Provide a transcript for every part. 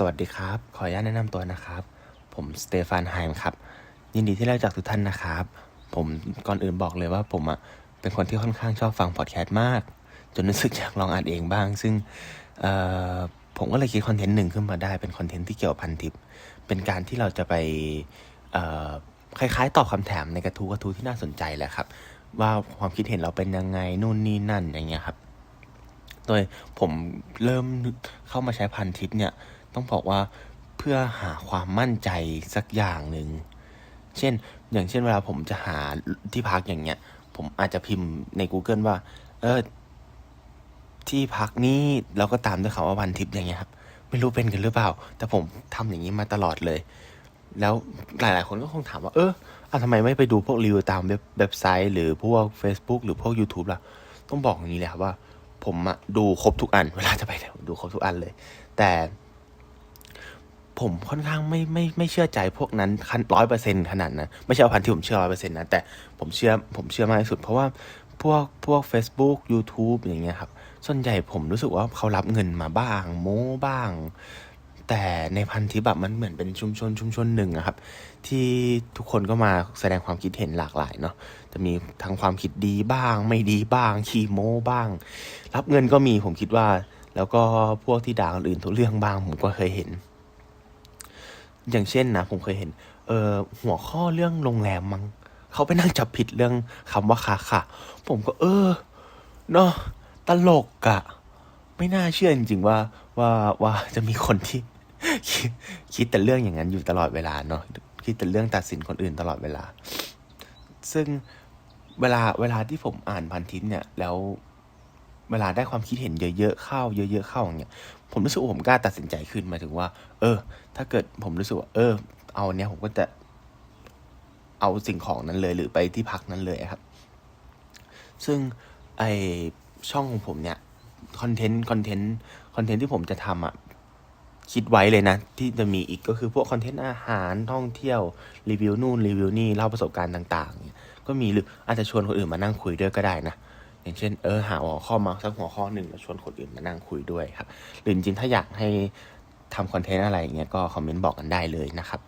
สวัสดีครับ ขออนุญาตแนะนำตัวนะครับ ผมสเตฟานไฮม์ครับ ยินดีที่ได้รู้จักทุกท่านนะครับ ผมก่อนอื่นบอกเลยว่าผมอะเป็นคนที่ค่อนข้างชอบฟังพอดแคสต์มาก จนรู้สึกอยากลองอ่านเองบ้าง ซึ่งผมก็เลยคิดคอนเทนต์หนึ่งขึ้นมาได้ เป็นคอนเทนต์ที่เกี่ยวกับพันทิป เป็นการที่เราจะไปคล้ายๆ ตอบคำถามในกระทู้กระทู้ที่น่าสนใจแหละครับ ว่าความคิดเห็นเราเป็นยังไงนู่นนี่นั่นอย่างเงี้ยครับ โดยผมเริ่มเข้ามาใช้พันทิปเนี่ย ต้องบอกว่าเพื่อหาความมั่นใจสักอย่างหนึ่ง เช่น อย่างเช่นเวลาผมจะหาที่พักอย่างเงี้ย ผมอาจจะพิมพ์ใน Google ว่า เออ ที่พักนี้แล้วก็ตามด้วยคำว่าพันทิปอย่างเงี้ยครับ ไม่รู้เป็นกันหรือเปล่า แต่ผมทำอย่างนี้มาตลอดเลย แล้วหลาย ๆ คนก็คงถามว่า เอออะทำไมไม่ไปดูพวกรีวิวตามเว็บเว็บไซต์ หรือพวก Facebook หรือพวก YouTube ล่ะ ต้องบอกอย่างนี้เลยครับว่า ผมอะดูครบทุกอัน เวลาจะไปดูครบทุกอันเลย แต่ ผมค่อนข้างไม่ไม่ไม่เชื่อใจพวกนั้นคันร้อยเปอร์เซ็นขนาดนั้นไม่ใช่พันที่ผมเชื่อร้อยเปอร์เซ็นต์นะแต่ผมเชื่อผมเชื่อมากที่สุด เพราะว่าพวกพวก Facebook YouTube อย่างเงี้ยครับ ส่วนใหญ่ผมรู้สึกว่าเขารับเงินมาบ้าง โม้บ้าง แต่ในพันทิปแบบมันเหมือนเป็นชุมชนชุมชนหนึ่งครับ ที่ทุกคนก็มาแสดงความคิดเห็นหลากหลายเนาะจะมีทั้งความคิดดีบ้าง ไม่ดีบ้าง ขี้โม้บ้าง รับเงินก็มีผมคิดว่า แล้วก็พวกที่ด่าคนอื่นทุกเรื่องบ้างผมก็เคยเห็น อย่างเช่นนะผมเคยเห็น เออหัวข้อเรื่องโรงแรมมั้งเขาไปนั่งจับผิดเรื่องคำว่าคาค่ะ ผมก็ เออเนาะตลกอะไม่น่าเชื่อจริงๆว่าว่าว่าจะมีคนที่คิดคิดแต่เรื่องอย่างนั้นอยู่ตลอดเวลาเนาะคิดแต่เรื่องตัดสินคนอื่นตลอดเวลา ซึ่งเวลาเวลาที่ผมอ่านพันทิปเนี่ย แล้ว เวลาได้ความคิดเห็นเยอะๆเข้า เยอะ ๆเข้าอย่างเงี้ยผมรู้สึกว่าผมกล้าตัดสินใจขึ้นมาถึงว่า เออ ถ้าเกิดผมรู้สึกว่าเออ เอาเนี้ยผมก็จะเอาสิ่งของนั้นเลยหรือไปที่พักนั้นเลยครับ ซึ่งไอช่องของผมเนี่ยคอนเทนต์คอนเทนต์คอนเทนต์ที่ผมจะทำอะคิดไว้เลยนะ ที่จะมีอีกก็คือพวกคอนเทนต์อาหารท่องเที่ยว รีวิวนู่นรีวิวนี่เล่าประสบการณ์ต่าง ๆ ก็มีหรืออาจจะชวนคนอื่นมานั่งคุยด้วยก็ได้นะ อย่างเช่นเออหาหัวข้อมาสักหัวข้อหนึ่งแล้วชวนคนอื่นมานั่งคุยด้วยครับหรือจริงๆถ้าอยากให้ทำคอนเทนต์อะไรอย่างเงี้ยก็คอมเมนต์บอกกันได้เลยนะครับ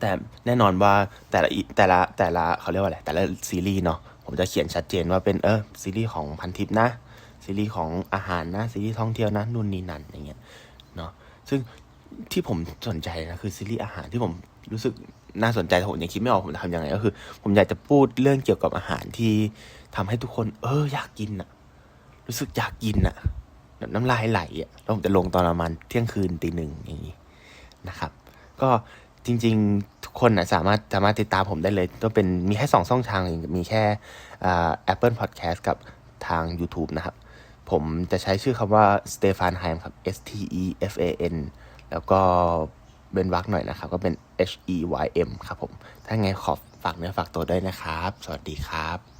แต่แน่นอนว่าแต่ละแต่ละแต่ละเขาเรียกว่าอะไรแต่ละซีรีส์เนาะผมจะเขียนชัดเจนว่าเป็นเออซีรีส์ของพันทิปนะซีรีส์ของอาหารนะซีรีส์ท่องเที่ยวนะนู่นนี่นั่นอย่างเงี้ยเนาะซึ่งที่ผมสนใจนะคือซีรีส์อาหารที่ผม รู้สึกน่าสนใจแต่ผมยังคิดไม่ออกผมจะทำยังไงก็คือ ผมอยากจะพูดเรื่องเกี่ยวกับอาหารที่ทำให้ทุกคน เอออยากกินอะรู้สึกอยากกินอะน้ำลายไหลอะแล้วผมจะลงตอนประมาณเที่ยงคืนตีหนึ่งอย่างนี้นะครับ ก็จริง ๆ ทุกคนนะสามารถสามารถติดตามผมได้เลยก็เป็นมีแค่สองช่องทางเองมีแค่อ่า Apple Podcast กับทาง YouTube นะครับ ผมจะใช้ชื่อคำว่า Stefan Heim ครับ S T E F A N แล้วก็ เป็นวักหน่อยนะครับ ก็เป็น H E Y M ครับผม ถ้าไงขอฝากเนื้อฝากตัวด้วยนะครับ สวัสดีครับ